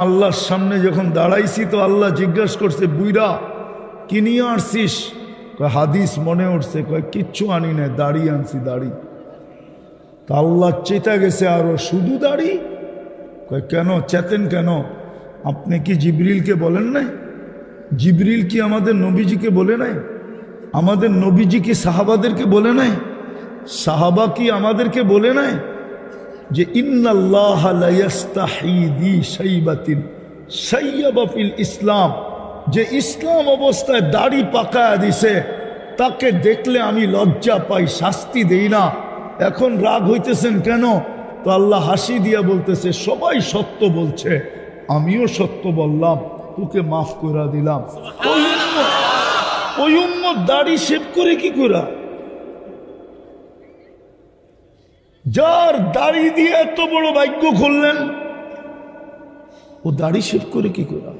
আল্লাহর সামনে যখন দাঁড়াইছি তো আল্লাহ জিজ্ঞাসা করছে বুইরা কি নিয়ে আসছিস? কয়, হাদিস মনে উঠছে। কয়, কিচ্ছু আনি নাই, দাড়ি আনছি, দাড়ি। তা আল্লাহ চেতা গেছে, আরও শুধু দাড়ি? কয়, কেন, চেতেন কেন? আপনি কি জিবরিলকে বলেন নাই? জিবরিল কি আমাদের নবীজিকে বলে নাই? আমাদের নবীজি কি সাহাবাদেরকে বলে নাই? সাহাবা কি আমাদেরকে বলে নাই? যে ইন্নাল্লাহ লা ইয়াস্তাহি দি শাইবাতিন শাইয়াবা ফিল ইসলাম। যে ইসলাম অবস্থায় দাড়ি পাকায়া দিছে, তাকে দেখলে আমি লজ্জা পাই, শাস্তি দেই না। এখন রাগ হইতেছেন কেন? তো আল্লাহ হাসি দিয়া বলতেছে, সবাই সত্য বলছে। আমিও সত্য বললাম, তোকে মাফ করে দিলাম। ওই উম্মত দাড়ি শেভ করে কি করা যার দাড়ি দিয়ে এত বড় ভাগ্য খুললেন ও দাড়ি শেভ করে কি করা